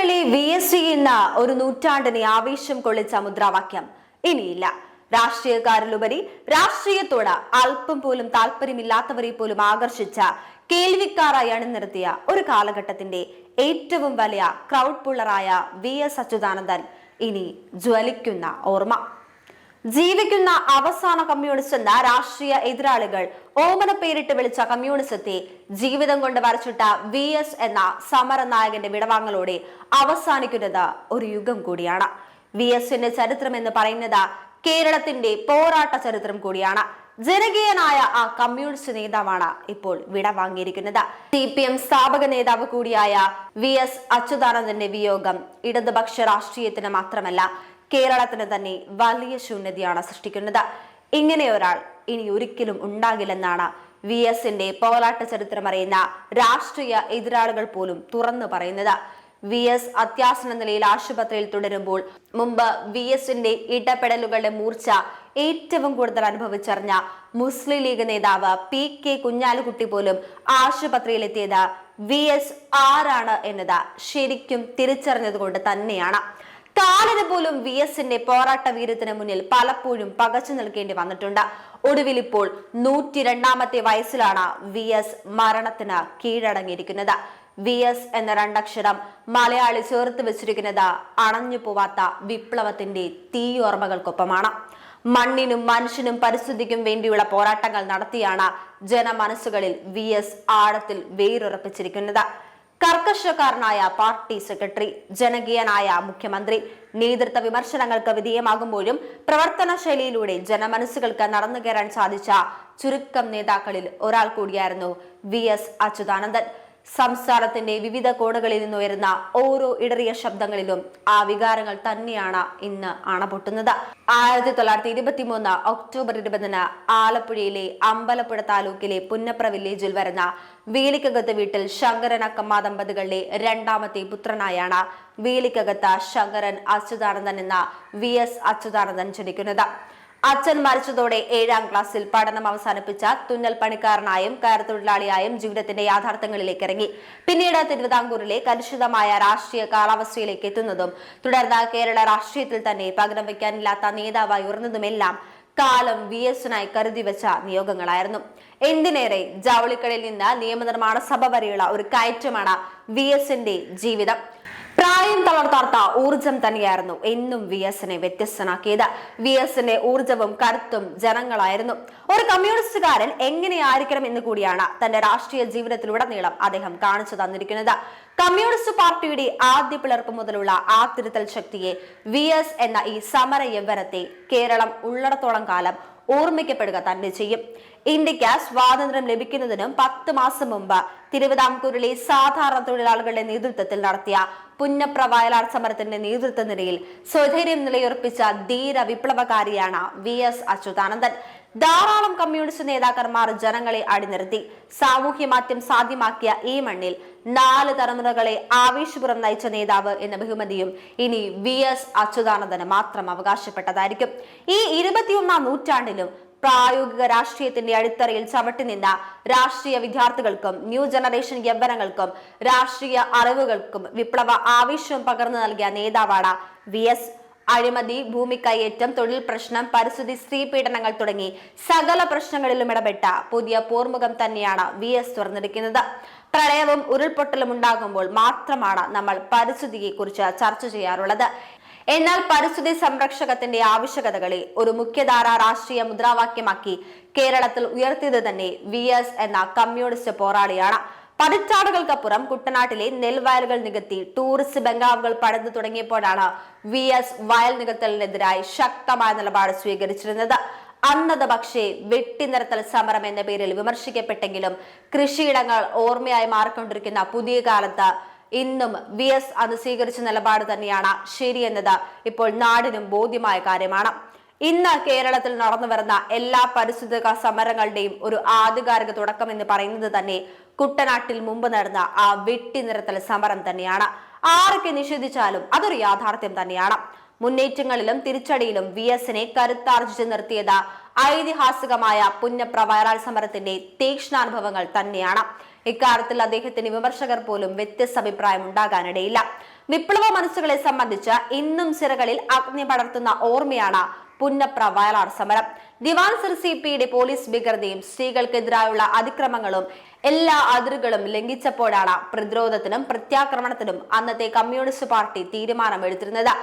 Murali V S T എന്ന ഒരു നൂറ്റാണ്ടിനെ ആവേശം കൊള്ളിച്ച മുദ്രാവാക്യം ഇനിയില്ല. രാഷ്ട്രീയക്കാരിലുപരി രാഷ്ട്രീയത്തോട് അല്പം പോലും താല്പര്യമില്ലാത്തവരെ പോലും ആകർഷിച്ച കേൾവിക്കാരായി അണിനിർത്തിയ ഒരു കാലഘട്ടത്തിന്റെ ഏറ്റവും വലിയ ക്രൗഡ് പുള്ളറായ വി എസ് അച്യുതാനന്ദൻ ഇനി ജ്വലിക്കുന്ന ഓർമ്മ. ജീവിക്കുന്ന അവസാന കമ്മ്യൂണിസ്റ്റ് എന്ന രാഷ്ട്രീയ എതിരാളികൾ ഓമന പേരിട്ട് വിളിച്ച കമ്മ്യൂണിസത്തെ ജീവിതം കൊണ്ട് വരച്ചിട്ട വി എസ് എന്ന സമര നായകന്റെ വിടവാങ്ങലോടെ അവസാനിക്കുന്നത് ഒരു യുഗം കൂടിയാണ്. വി എസിന്റെ ചരിത്രം എന്ന് പറയുന്നത് കേരളത്തിന്റെ പോരാട്ട ചരിത്രം കൂടിയാണ്. ജനകീയനായ ആ കമ്മ്യൂണിസ്റ്റ് നേതാവാണ് ഇപ്പോൾ വിടവാങ്ങിയിരിക്കുന്നത്. സി പി എം സ്ഥാപക നേതാവ് കൂടിയായ വി എസ് അച്യുതാനന്ദന്റെ വിയോഗം ഇടതുപക്ഷ രാഷ്ട്രീയത്തിന് മാത്രമല്ല കേരളത്തിന് തന്നെ വലിയ ശൂന്യതയാണ് സൃഷ്ടിക്കുന്നത്. ഇങ്ങനെ ഒരാൾ ഇനി ഒരിക്കലും ഉണ്ടാകില്ലെന്നാണ് വി എസിന്റെ പോരാട്ട ചരിത്രം അറിയുന്ന രാഷ്ട്രീയ എതിരാളികൾ പോലും തുറന്നു പറയുന്നത്. വി എസ് അത്യാസന നിലയിൽ ആശുപത്രിയിൽ തുടരുമ്പോൾ മുമ്പ് വി എസിന്റെ ഇടപെടലുകളുടെ മൂർച്ച ഏറ്റവും കൂടുതൽ അനുഭവിച്ചറിഞ്ഞ മുസ്ലിം ലീഗ് നേതാവ് പി കെ കുഞ്ഞാലിക്കുട്ടി പോലും ആശുപത്രിയിലെത്തിയത് വി എസ് ആരാണ് എന്നത് ശരിക്കും തിരിച്ചറിഞ്ഞതുകൊണ്ട് തന്നെയാണ്. കാലിന് പോലും വി എസിന്റെ പോരാട്ട വീരത്തിന് മുന്നിൽ പലപ്പോഴും പകച്ചു നിൽക്കേണ്ടി വന്നിട്ടുണ്ട്. ഒടുവിൽ ഇപ്പോൾ നൂറ്റി രണ്ടാമത്തെ വയസ്സിലാണ് വി എസ് മരണത്തിന് കീഴടങ്ങിയിരിക്കുന്നത്. വി എസ് എന്ന രണ്ടക്ഷരം മലയാളി ചേർത്ത് വെച്ചിരിക്കുന്നത് അണഞ്ഞു പോവാത്ത വിപ്ലവത്തിന്റെ തീയോർമ്മകൾക്കൊപ്പമാണ്. മണ്ണിനും മനുഷ്യനും പരിസ്ഥിതിക്കും വേണ്ടിയുള്ള പോരാട്ടങ്ങൾ നടത്തിയാണ് ജനമനസ്സുകളിൽ വി എസ് ആഴത്തിൽ വേരുറപ്പിച്ചിരിക്കുന്നത്. കർക്കശക്കാരനായ പാർട്ടി സെക്രട്ടറി ജനകീയനായ മുഖ്യമന്ത്രി. നേതൃത്വ വിമർശനങ്ങൾക്ക് വിധേയമാകുമ്പോഴും പ്രവർത്തന ശൈലിയിലൂടെ ജനമനസ്സുകൾക്ക് നടന്നു കയറാൻ സാധിച്ച ചുരുക്കം നേതാക്കളിൽ ഒരാൾ കൂടിയായിരുന്നു വി എസ് അച്യുതാനന്ദൻ. സംസ്ഥാനത്തിന്റെ വിവിധ കോണുകളിൽ നിന്നുയരുന്ന ഓരോ ഇടറിയ ശബ്ദങ്ങളിലും ആ വികാരങ്ങൾ തന്നെയാണ് ഇന്ന് അണപൊട്ടുന്നത് ആയിരത്തി തൊള്ളായിരത്തി ഇരുപത്തി മൂന്ന് ഒക്ടോബർ ഇരുപതിന് ആലപ്പുഴയിലെ അമ്പലപ്പുഴ താലൂക്കിലെ പുന്നപ്ര വില്ലേജിൽ വരുന്ന വേലിക്കകത്ത് വീട്ടിൽ ശങ്കരൻ ദമ്പതികളുടെ രണ്ടാമത്തെ പുത്രനായാണ് വേലിക്കകത്ത് ശങ്കരൻ അച്യുതാനന്ദൻ എന്ന വി എസ് അച്യുതാനന്ദൻ ജനിക്കുന്നത്. അച്ഛൻ മരിച്ചതോടെ ഏഴാം ക്ലാസ്സിൽ പഠനം അവസാനിപ്പിച്ച തുന്നൽ പണിക്കാരനായും കയർത്തൊഴിലാളിയായും ജീവിതത്തിന്റെ യാഥാർത്ഥ്യങ്ങളിലേക്ക് ഇറങ്ങി. പിന്നീട് തിരുവിതാംകൂറിലെ കലുഷിതമായ രാഷ്ട്രീയ കാലാവസ്ഥയിലേക്ക് എത്തുന്നതും തുടർന്ന് കേരള രാഷ്ട്രീയത്തിൽ തന്നെ പകരം വയ്ക്കാനില്ലാത്ത നേതാവായി ഉയർന്നതുമെല്ലാം കാലം വി എസിനായി കരുതി വെച്ച നിയോഗങ്ങളായിരുന്നു. എന്തിനേറെ ജൗളിക്കടയിൽ നിന്ന് നിയമനിർമ്മാണ സഭ വരെയുള്ള ഒരു കയറ്റമാണ് വി എസിന്റെ ജീവിതം. പ്രായം തളർത്താത്ത ഊർജം തന്നെയായിരുന്നു എന്നും വി എസിനെ വ്യത്യസ്തനാക്കിയത്. വി എസിന്റെ ഊർജവും കരുത്തും ജനങ്ങളായിരുന്നു. ഒരു കമ്മ്യൂണിസ്റ്റുകാരൻ എങ്ങനെയായിരിക്കണം എന്ന് കൂടിയാണ് തന്റെ രാഷ്ട്രീയ ജീവിതത്തിലുടനീളം അദ്ദേഹം കാണിച്ചു തന്നിരിക്കുന്നത്. കമ്മ്യൂണിസ്റ്റ് പാർട്ടിയുടെ ആദ്യ പിളർപ്പ് മുതലുള്ള ആ തിരുത്തൽ ശക്തിയെ വി എസ് എന്ന ഈ സമര യൗവനത്തെ കേരളം ഉള്ളിടത്തോളം കാലം ഓർമ്മിക്കപ്പെടുക തന്നെ ചെയ്യും. ഇന്ത്യയ്ക്ക് സ്വാതന്ത്ര്യം ലഭിക്കുന്നതിനും പത്ത് മാസം മുമ്പ് തിരുവിതാംകൂറിലെ സാധാരണ തൊഴിലാളികളുടെ നേതൃത്വത്തിൽ നടത്തിയ പുന്നപ്ര വയലാർ സമരത്തിന്റെ നേതൃത്വ നിരയിൽ സ്വധൈര്യം നിലയുറപ്പിച്ച ധീര വിപ്ലവകാരിയാണ് വി എസ് അച്യുതാനന്ദൻ. ധാരാളം കമ്മ്യൂണിസ്റ്റ് നേതാക്കന്മാർ ജനങ്ങളെ അടിനിർത്തി സാമൂഹ്യ മാറ്റം സാധ്യമാക്കിയ ഈ മണ്ണിൽ നാല് തലമുറകളെ ആവേശപുരം നയിച്ച നേതാവ് എന്ന ബഹുമതിയും ഇനി വി എസ് അച്യുതാനന്ദന് മാത്രം അവകാശപ്പെട്ടതായിരിക്കും. ഈ ഇരുപത്തിയൊന്നാം നൂറ്റാണ്ടിലും പ്രായോഗിക രാഷ്ട്രീയത്തിന്റെ അടിത്തറയിൽ ചവിട്ടി നിന്ന രാഷ്ട്രീയ വിദ്യാർത്ഥികൾക്കും ന്യൂ ജനറേഷൻ യൗവനങ്ങൾക്കും രാഷ്ട്രീയ അറിവുകൾക്കും വിപ്ലവ ആവേശവും പകർന്നു നൽകിയ നേതാവാണ് വി എസ് അഴിമതി ഭൂമി കയ്യേറ്റം തൊഴിൽ പ്രശ്നം പരിസ്ഥിതി സ്ത്രീ പീഡനങ്ങൾ തുടങ്ങി സകല പ്രശ്നങ്ങളിലും ഇടപെട്ട പുതിയ പോർമുഖം തന്നെയാണ് വി എസ് തുറന്നിരിക്കുന്നത്. പ്രളയവും ഉരുൾപൊട്ടലും ഉണ്ടാകുമ്പോൾ മാത്രമാണ് നമ്മൾ പരിസ്ഥിതിയെ കുറിച്ച് ചർച്ച ചെയ്യാറുള്ളത്. എന്നാൽ പരിസ്ഥിതി സംരക്ഷകത്തിന്റെ ആവശ്യകതകളെ ഒരു മുഖ്യധാര രാഷ്ട്രീയ മുദ്രാവാക്യമാക്കി കേരളത്തിൽ ഉയർത്തിയത് തന്നെ വി എന്ന കമ്മ്യൂണിസ്റ്റ് പോരാളിയാണ്. പതിറ്റാണ്ടുകൾക്കപ്പുറം കുട്ടനാട്ടിലെ നെൽവയലുകൾ നികത്തി ടൂറിസ്റ്റ് ബംഗാവുകൾ പടന്നു തുടങ്ങിയപ്പോഴാണ് വി എസ് വയൽ നികത്തലിനെതിരായി ശക്തമായ നിലപാട് സ്വീകരിച്ചിരുന്നത്. അന്നത് പക്ഷേ വെട്ടിനിരത്തൽ സമരം എന്ന പേരിൽ വിമർശിക്കപ്പെട്ടെങ്കിലും കൃഷിയിടങ്ങൾ ഓർമ്മയായി മാറിക്കൊണ്ടിരിക്കുന്ന പുതിയ കാലത്ത് ഇന്നും വി എസ് അത് സ്വീകരിച്ച നിലപാട് തന്നെയാണ് ശരിയെന്നത് ഇപ്പോൾ നാടിനും ബോധ്യമായ കാര്യമാണ്. ഇന്ന് കേരളത്തിൽ നടന്നു വരുന്ന എല്ലാ പരിസ്ഥിതി സമരങ്ങളുടെയും ഒരു ആധികാരിക തുടക്കം എന്ന് പറയുന്നത് തന്നെ കുട്ടനാട്ടിൽ മുമ്പ് നടന്ന ആ വെട്ടിനിരത്തൽ സമരം തന്നെയാണ്. ആരൊക്കെ നിഷേധിച്ചാലും അതൊരു യാഥാർത്ഥ്യം തന്നെയാണ്. മുന്നേറ്റങ്ങളിലും തിരിച്ചടിയിലും വി എസിനെ കരുത്താർജിച്ച് നിർത്തിയത് ഐതിഹാസികമായ പുന്നപ്ര സമരത്തിന്റെ തീക്ഷ്ണാനുഭവങ്ങൾ തന്നെയാണ്. ഇക്കാര്യത്തിൽ അദ്ദേഹത്തിന് വിമർശകർ പോലും വ്യത്യസ്ത അഭിപ്രായം ഉണ്ടാകാനിടയില്ല വിപ്ലവ മനസ്സുകളെ സംബന്ധിച്ച് ഇന്നും സിറകളിൽ അഗ്നി പടർത്തുന്ന ഓർമ്മയാണ് പുന്നപ്ര വയലാർ സമരം. ദിവാൻ സിർ സി പിയുടെ പോലീസ് ഭീകരതയും സ്ത്രീകൾക്കെതിരായുള്ള അതിക്രമങ്ങളും എല്ലാ അതിരുകളും ലംഘിച്ചപ്പോഴാണ് പ്രതിരോധത്തിനും പ്രത്യാക്രമണത്തിനും അന്നത്തെ കമ്മ്യൂണിസ്റ്റ് പാർട്ടി തീരുമാനമെടുത്തിരുന്നത്.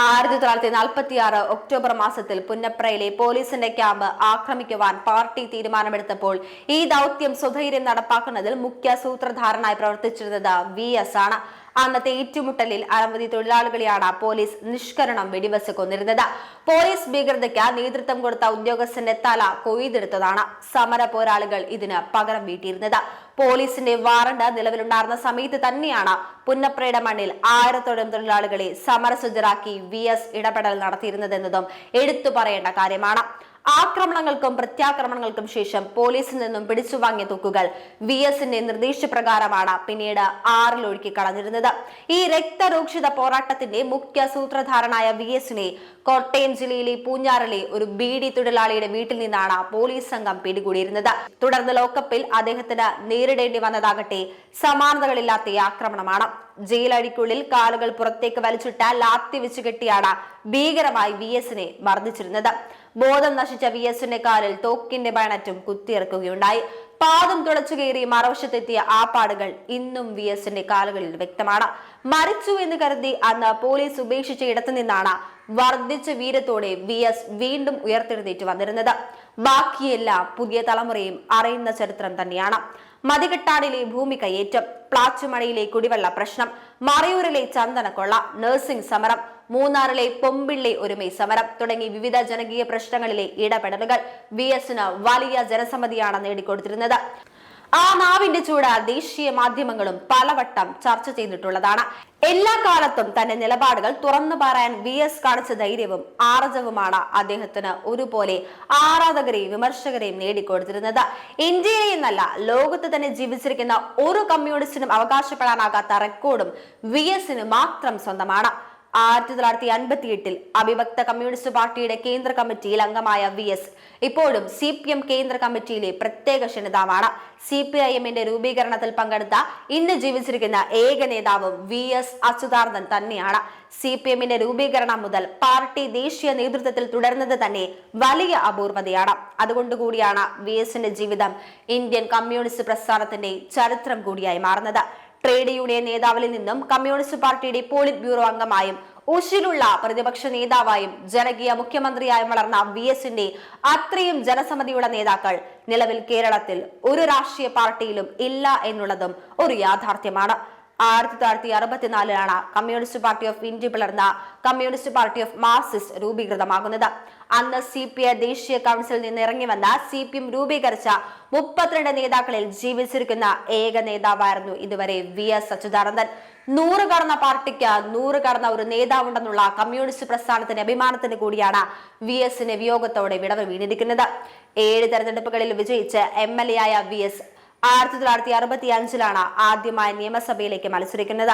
ആയിരത്തി തൊള്ളായിരത്തി നാൽപ്പത്തി ആറ് ഒക്ടോബർ മാസത്തിൽ പുന്നപ്രയിലെ പോലീസിന്റെ ക്യാമ്പ് ആക്രമിക്കുവാൻ പാർട്ടി തീരുമാനമെടുത്തപ്പോൾ ഈ ദൗത്യം സുധൈര്യം നടപ്പാക്കുന്നതിൽ മുഖ്യ സൂത്രധാരനായി പ്രവർത്തിച്ചിരുന്നത് വി എസ് ആണ്. അന്നത്തെ ഏറ്റുമുട്ടലിൽ അനവധി തൊഴിലാളികളെയാണ് പോലീസ് നിഷ്കരണം വെടിവെച്ച് കൊന്നിരുന്നത് പോലീസ് ഭീകരതയ്ക്ക് നേതൃത്വം കൊടുത്ത ഉദ്യോഗസ്ഥന്റെ തല കൊയ്തെടുത്തതാണ് സമര പോരാളികൾ ഇതിന് പകരം വീട്ടിയിരുന്നത്. പോലീസിന്റെ വാറണ്ട് നിലവിലുണ്ടായിരുന്ന സമയത്ത് തന്നെയാണ് പുന്നപ്രയുടെ മണ്ണിൽ ആയിരത്തോളം തൊഴിലാളികളെ സമരസജ്ജരാക്കി വി എസ് ഇടപെടൽ നടത്തിയിരുന്നതെന്നതും എടുത്തു പറയേണ്ട കാര്യമാണ്. ആക്രമണങ്ങൾക്കും പ്രത്യാക്രമണങ്ങൾക്കും ശേഷം പോലീസിൽ നിന്നും പിടിച്ചു വാങ്ങിയ തോക്കുകൾ വി എസിന്റെ നിർദ്ദേശപ്രകാരമാണ് പിന്നീട് ആറിലൊഴുക്കി കളഞ്ഞിരുന്നത്. ഈ രക്തരൂക്ഷിത പോരാട്ടത്തിന്റെ മുഖ്യ സൂത്രധാരനായ വി എസിനെ കോട്ടയം ജില്ലയിലെ പൂഞ്ഞാറിലെ ഒരു ബീഡി തൊഴിലാളിയുടെ വീട്ടിൽ നിന്നാണ് പോലീസ് സംഘം പിടികൂടിയിരുന്നത്. തുടർന്ന് ലോക്കപ്പിൽ അദ്ദേഹത്തിന് നേരിടേണ്ടി വന്നതാകട്ടെ സമാനതകളില്ലാത്ത ആക്രമണമാണ്. ജയിലഴിക്കുള്ളിൽ കാലുകൾ പുറത്തേക്ക് വലിച്ചിട്ട ലാത്തി വെച്ച് കെട്ടിയാണ് ഭീകരമായി വി എസിനെ മർദ്ദിച്ചിരുന്നത്. ബോധം നശിച്ച വി എസിന്റെ കാലിൽ തോക്കിന്റെ ബണറ്റും കുത്തിയിറക്കുകയുണ്ടായി. പാദം തുളച്ചു കയറി മറുവശത്തെത്തിയ ആ പാടുകൾ ഇന്നും വി എസിന്റെ കാലുകളിൽ വ്യക്തമാണ്. മരിച്ചു എന്ന് കരുതി അന്ന് പോലീസ് ഉപേക്ഷിച്ച ഇടത്തു നിന്നാണ് വർദ്ധിച്ച വീരത്തോടെ വി എസ് വീണ്ടും ഉയർത്തെഴുന്നേറ്റ് വന്നിരുന്നത്. ബാക്കിയെല്ലാം പുതിയ തലമുറയും അറിയുന്ന ചരിത്രം തന്നെയാണ്. മതികെട്ടാടിലെ ഭൂമി കയ്യേറ്റം പ്ലാച്ചുമണയിലെ കുടിവെള്ള പ്രശ്നം മറയൂരിലെ ചന്ദനക്കൊള്ള നഴ്സിംഗ് സമരം മൂന്നാറിലെ പൊമ്പിള്ളി ഒരുമൈ സമരം തുടങ്ങി വിവിധ ജനകീയ പ്രശ്നങ്ങളിലെ ഇടപെടലുകൾ. വി എസിന് വലിയ ജനസമ്മതിയാണ് നേടിക്കൊടുത്തിരുന്നത്. ആ നാവിന്റെ ചൂട് ദേശീയ മാധ്യമങ്ങളും പലവട്ടം ചർച്ച ചെയ്തിട്ടുള്ളതാണ്. എല്ലാ കാലത്തും തന്റെ നിലപാടുകൾ തുറന്നു പറയാൻ വി എസ് കാണിച്ച ധൈര്യവും ആർജവുമാണ് അദ്ദേഹത്തിന് ഒരുപോലെ ആരാധകരെയും വിമർശകരെയും നേടിക്കൊടുത്തിരുന്നത്. ഇന്ത്യയിലെ എന്നല്ല ലോകത്ത് തന്നെ ജീവിച്ചിരിക്കുന്ന ഒരു കമ്മ്യൂണിസ്റ്റിനും അവകാശപ്പെടാനാകാത്ത റെക്കോർഡും വി എസിന് മാത്രം സ്വന്തമാണ്. ആയിരത്തി തൊള്ളായിരത്തി അൻപത്തി എട്ടിൽ അവിഭക്ത കമ്മ്യൂണിസ്റ്റ് പാർട്ടിയുടെ കേന്ദ്ര കമ്മിറ്റിയിൽ അംഗമായ വി എസ്. ഇപ്പോഴും സി പി എം കേന്ദ്ര കമ്മിറ്റിയിലെ പ്രത്യേക ക്ഷണിതാവാണ്. സി പി ഐ എമ്മിന്റെ രൂപീകരണത്തിൽ പങ്കെടുത്ത ഇന്ന് ജീവിച്ചിരിക്കുന്ന ഏക നേതാവും വി എസ് അച്യുതാനന്ദൻ തന്നെയാണ്. സി പി എമ്മിന്റെ രൂപീകരണം മുതൽ പാർട്ടി ദേശീയ നേതൃത്വത്തിൽ തുടരുന്നത് തന്നെ വലിയ അപൂർവതയാണ്. അതുകൊണ്ടുകൂടിയാണ് വി എസിന്റെ ജീവിതം ഇന്ത്യൻ കമ്മ്യൂണിസ്റ്റ് പ്രസ്ഥാനത്തിന്റെ ചരിത്രം കൂടിയായി മാറുന്നത്. ട്രേഡ് യൂണിയൻ നേതാവിൽ നിന്നും കമ്മ്യൂണിസ്റ്റ് പാർട്ടിയുടെ പോളിറ്റ് ബ്യൂറോ അംഗമായും ഉശിലുള്ള പ്രതിപക്ഷ നേതാവായും ജനകീയ മുഖ്യമന്ത്രിയായും വളർന്ന വി എസിന്റെ അത്രയും ജനസമിതിയുടെ നേതാക്കൾ നിലവിൽ കേരളത്തിൽ ഒരു രാഷ്ട്രീയ പാർട്ടിയിലും ഇല്ല എന്നുള്ളതും ഒരു യാഥാർത്ഥ്യമാണ്. ആയിരത്തി തൊള്ളായിരത്തി അറുപത്തിനാലിലാണ് കമ്മ്യൂണിസ്റ്റ് പാർട്ടി ഓഫ് ഇന്ത്യ പിളർന്ന കമ്മ്യൂണിസ്റ്റ് പാർട്ടി ഓഫ് മാർസിസ്റ്റ് രൂപീകൃതമാകുന്നത്. അന്ന് സി പി ഐ ദേശീയ കൗൺസിലിൽ നിന്ന് ഇറങ്ങി വന്ന സി പി എം രൂപീകരിച്ച മുപ്പത്തിരണ്ട് നേതാക്കളിൽ ജീവിച്ചിരിക്കുന്ന ഏക നേതാവായിരുന്നു ഇതുവരെ വി എസ് അച്യുതാനന്ദൻ നൂറ് കടന്ന പാർട്ടിക്ക് നൂറ് കടന്ന ഒരു നേതാവുണ്ടെന്നുള്ള കമ്മ്യൂണിസ്റ്റ് പ്രസ്ഥാനത്തിന്റെ അഭിമാനത്തിന് കൂടിയാണ് വി എസിന്റെ വിയോഗത്തോടെ വിടവ് വീണിരിക്കുന്നത്. ഏഴ് തെരഞ്ഞെടുപ്പുകളിൽ വിജയിച്ച് എം എൽ എ ആയ വി എസ് ആയിരത്തി തൊള്ളായിരത്തി അറുപത്തി അഞ്ചിലാണ് ആദ്യമായി നിയമസഭയിലേക്ക് മത്സരിക്കുന്നത്.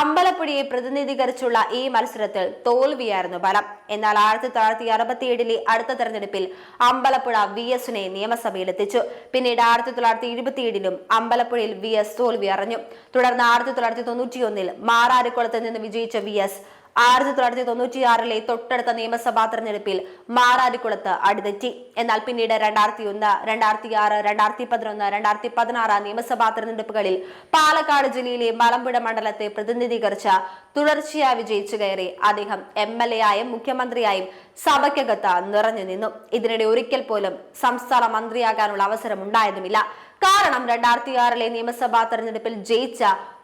അമ്പലപ്പുഴയെ പ്രതിനിധീകരിച്ചുള്ള ഈ മത്സരത്തിൽ തോൽവിയായിരുന്നു ഫലം. എന്നാൽ ആയിരത്തി തൊള്ളായിരത്തി അറുപത്തി ഏഴിലെ അടുത്ത തെരഞ്ഞെടുപ്പിൽ അമ്പലപ്പുഴ വി എസിനെ നിയമസഭയിലെത്തിച്ചു. പിന്നീട് ആയിരത്തി തൊള്ളായിരത്തി ഇരുപത്തിയേഴിലും അമ്പലപ്പുഴയിൽ വി എസ് തോൽവി അറിഞ്ഞു തുടർന്ന് ആയിരത്തി തൊള്ളായിരത്തി തൊണ്ണൂറ്റിയൊന്നിൽ മാറാരിക്കുളത്ത് നിന്ന് വിജയിച്ച വി എസ് ആയിരത്തി തൊള്ളായിരത്തി തൊണ്ണൂറ്റിയാറിലെ തൊട്ടടുത്ത നിയമസഭാ തെരഞ്ഞെടുപ്പിൽ മാറാരിക്കുളത്ത് അടിതെറ്റി. എന്നാൽ പിന്നീട് രണ്ടായിരത്തി ഒന്ന് രണ്ടായിരത്തി ആറ് രണ്ടായിരത്തി പതിനൊന്ന് രണ്ടായിരത്തി പതിനാറ് നിയമസഭാ തെരഞ്ഞെടുപ്പുകളിൽ പാലക്കാട് ജില്ലയിലെ മലമ്പുഴ മണ്ഡലത്തെ പ്രതിനിധീകരിച്ച തുടർച്ചയായി വിജയിച്ചു കയറി അദ്ദേഹം എം എൽ എ ആയും മുഖ്യമന്ത്രിയായും സഭയ്ക്കകത്ത് നിറഞ്ഞു നിന്നു. ഇതിനിടെ ഒരിക്കൽ പോലും സംസ്ഥാന മന്ത്രിയാകാനുള്ള അവസരം ഉണ്ടായതുമില്ല കാരണം രണ്ടായിരത്തി ആറിലെ നിയമസഭാ തെരഞ്ഞെടുപ്പിൽ ജയിച്ച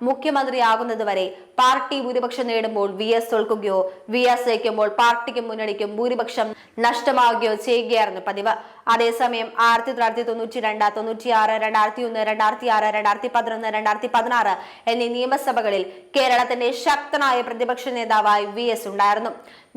മുഖ്യമന്ത്രിയാകുന്നതുവരെ പാർട്ടി ഭൂരിപക്ഷം നേടുമ്പോൾ വി എസ് തോൽക്കുകയോ വി എസ് ജയിക്കുമ്പോൾ പാർട്ടിക്കും മുന്നണിക്കും ഭൂരിപക്ഷം നഷ്ടമാവുകയോ ചെയ്യുകയായിരുന്നു പതിവ്. അതേസമയം ആയിരത്തി തൊള്ളായിരത്തി തൊണ്ണൂറ്റി രണ്ട് തൊണ്ണൂറ്റി ആറ് രണ്ടായിരത്തി ഒന്ന് രണ്ടായിരത്തി ആറ് രണ്ടായിരത്തി പതിനൊന്ന് രണ്ടായിരത്തി പതിനാറ് എന്നീ നിയമസഭകളിൽ കേരളത്തിന്റെ ശക്തനായ പ്രതിപക്ഷ നേതാവായി വി എസ് ഉണ്ടായിരുന്നു.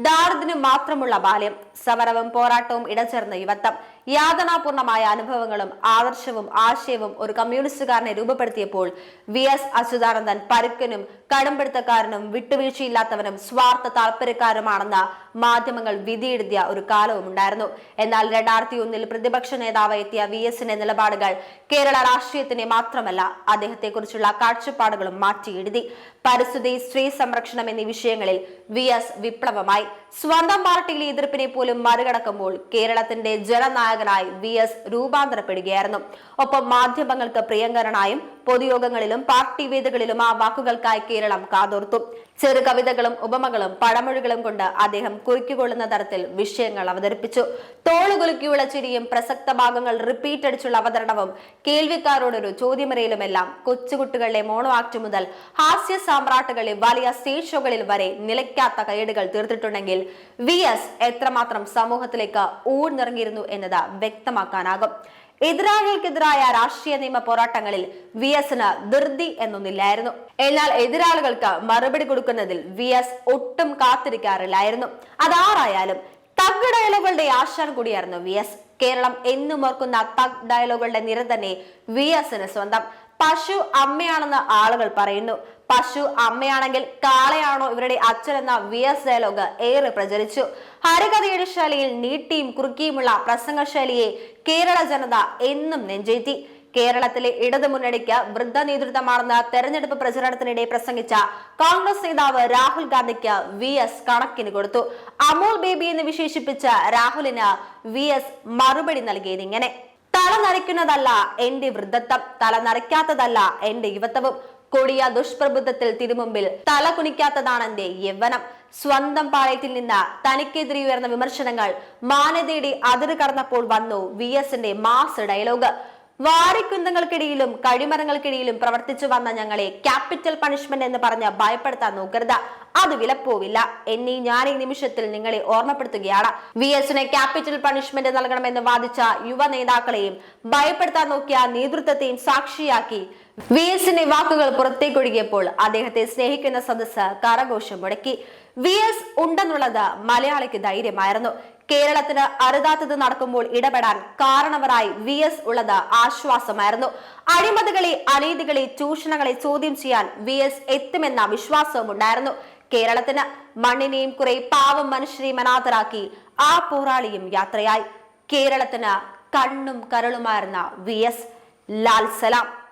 ദാരിദ്ര്യം മാത്രമുള്ള ബാല്യം സമരവും പോരാട്ടവും ഇടചേർന്ന യുവത്വം യാതനാപൂർണമായ അനുഭവങ്ങളും ആദർശവും ആശയവും ഒരു കമ്മ്യൂണിസ്റ്റുകാരനെ രൂപപ്പെടുത്തിയപ്പോൾ വി എസ് അച്യുതാനന്ദൻ പരുക്കനും കടുംപിടുത്തക്കാരനും വിട്ടുവീഴ്ചയില്ലാത്തവനും സ്വാർത്ഥ താല്പര്യക്കാരുമാണെന്ന മാധ്യമങ്ങൾ വിധിയെഴുതിയ ഒരു കാലവും ഉണ്ടായിരുന്നു. എന്നാൽ രണ്ടായിരത്തി ഒന്നിൽ പ്രതിപക്ഷ നേതാവ് എത്തിയ വി എസിന്റെ നിലപാടുകൾ കേരള രാഷ്ട്രീയത്തിനെ മാത്രമല്ല അദ്ദേഹത്തെക്കുറിച്ചുള്ള കാഴ്ചപ്പാടുകളും മാറ്റിയെഴുതി. പരിസ്ഥിതി സ്ത്രീ സംരക്ഷണം എന്നീ വിഷയങ്ങളിൽ വി എസ് വിപ്ലവമായി. സ്വന്തം പാർട്ടിയിലെ എതിർപ്പിനെ പോലും മറികടക്കുമ്പോൾ കേരളത്തിന്റെ ജനനായകനായി വി എസ് രൂപാന്തരപ്പെടുകയായിരുന്നു. ഒപ്പം മാധ്യമങ്ങൾക്ക് പ്രിയങ്കരനായും പൊതുയോഗങ്ങളിലും പാർട്ടി വേദികളിലും ആ വാക്കുകൾക്കായി കേരളം കാതോർത്തു. ചെറു കവിതകളും ഉപമകളും പഴമൊഴികളും കൊണ്ട് അദ്ദേഹം കുറിക്കുകൊള്ളുന്ന തരത്തിൽ വിഷയങ്ങൾ അവതരിപ്പിച്ചു. തോളുകുലുക്കിയുള്ള ചിരിയും പ്രസക്ത ഭാഗങ്ങൾ റിപ്പീറ്റ് അടിച്ചുള്ള അവതരണവും കേൾവിക്കാരോടൊരു ചോദ്യമറിയലുമെല്ലാം കൊച്ചുകുട്ടികളുടെ മോണോ ആക്ട് മുതൽ ഹാസ്യ സാമ്രാട്ടുകളിൽ വലിയ സ്റ്റേജ് വരെ നിലയ്ക്കാത്ത കൈയടികൾ തീർത്തിട്ടുണ്ടെങ്കിൽ വി എസ് എത്രമാത്രം സമൂഹത്തിലേക്ക് ഊർന്നിറങ്ങിയിരുന്നു എന്നത് വ്യക്തമാക്കാനാകും. എതിരാളികൾക്കെതിരായ രാഷ്ട്രീയ നിയമ പോരാട്ടങ്ങളിൽ വി എസിന് ധൃതി എന്നൊന്നില്ലായിരുന്നു. എന്നാൽ എതിരാളികൾക്ക് മറുപടി കൊടുക്കുന്നതിൽ വി എസ് ഒട്ടും കാത്തിരിക്കാറില്ലായിരുന്നു. അതാറായാലും തഗ് ഡയലോഗുകളുടെ ആശാൻ കൂടിയായിരുന്നു വി എസ് കേരളം എന്നും ഓർക്കുന്ന തഗ് ഡയലോഗുകളുടെ നിര തന്നെ വി എസിന് സ്വന്തം. പശു അമ്മയാണെന്ന് ആളുകൾ പറയുന്നു. പശു അമ്മയാണെങ്കിൽ കാളയാണോ ഇവരുടെ അച്ഛൻ എന്ന വി എസ് ഡയലോഗ് ഏറെ പ്രചരിച്ചു. ഹരികഥയുടെ ശൈലിയിൽ നീട്ടിയും കുറുക്കിയുമുള്ള പ്രസംഗ ശൈലിയെ കേരള ജനത എന്നും നെഞ്ചേറ്റി. കേരളത്തിലെ ഇടതു മുന്നണിക്ക് വൃദ്ധ നേതൃത്വമാണെന്ന് തെരഞ്ഞെടുപ്പ് പ്രചരണത്തിനിടെ പ്രസംഗിച്ച കോൺഗ്രസ് നേതാവ് രാഹുൽ ഗാന്ധിക്ക് വി എസ് കണക്കിന് കൊടുത്തു. അമോൾ ബേബി എന്ന് വിശേഷിപ്പിച്ച രാഹുലിന് വി എസ് മറുപടി നൽകിയത് ഇങ്ങനെ. തല നരയ്ക്കുന്നതല്ല എന്റെ വൃദ്ധത്വം തല നരയ്ക്കാത്തതല്ല എന്റെ യുവത്വവും. കൊടിയ ദുഷ്പ്രബുദ്ധത്തിൽ തിരുമുമ്പിൽ തല കുനിക്കാത്തതാണ് എന്റെ യൗവനം. സ്വന്തം പാളയത്തിൽ നിന്ന് തനിക്കെതിരെ ഉയർന്ന വിമർശനങ്ങൾ മാനതേടി അതിര് കടന്നപ്പോൾ വന്നു വി എസിന്റെ മാസ് ഡയലോഗ്. വാരിക്കുന്തങ്ങൾക്കിടയിലും കഴിമരങ്ങൾക്കിടയിലും പ്രവർത്തിച്ചു വന്ന ഞങ്ങളെ ക്യാപിറ്റൽ പണിഷ്മെന്റ് എന്ന് പറഞ്ഞ് ഭയപ്പെടുത്താൻ നോക്കരുത്. അത് വിലപ്പോവില്ല. എന്നെ ഞാൻ ഈ നിമിഷത്തിൽ നിങ്ങളെ ഓർമ്മപ്പെടുത്തുകയാണ്. വി എസിന് ക്യാപിറ്റൽ പണിഷ്മെന്റ് നൽകണമെന്ന് വാദിച്ച യുവ നേതാക്കളെയും ഭയപ്പെടുത്താൻ നോക്കിയ നേതൃത്വത്തെയും സാക്ഷിയാക്കി വി എസിന്റെ വാക്കുകൾ പുറത്തേക്കൊഴുകിയപ്പോൾ അദ്ദേഹത്തെ സ്നേഹിക്കുന്ന സദസ്സ് കരഘോഷം മുടക്കി. വി എസ് ഉണ്ടെന്നുള്ളത് മലയാളിക്ക് ധൈര്യമായിരുന്നു. കേരളത്തിന് അരുതാത്തത് നടക്കുമ്പോൾ ഇടപെടാൻ കാരണവരായി വി എസ് ഉള്ളത് ആശ്വാസമായിരുന്നു. അഴിമതികളെ അനീതികളെ ചൂഷണങ്ങളെ ചോദ്യം ചെയ്യാൻ വി എസ് എത്തുമെന്ന വിശ്വാസവും ഉണ്ടായിരുന്നു. കേരളത്തിന് മണ്ണിനെയും കുറെ പാവം മനുഷ്യരെയും അനാഥരാക്കി ആ പോരാളിയും യാത്രയായി. കേരളത്തിന് കണ്ണും കരളുമായിരുന്ന വി എസ് ലാൽ സലാം.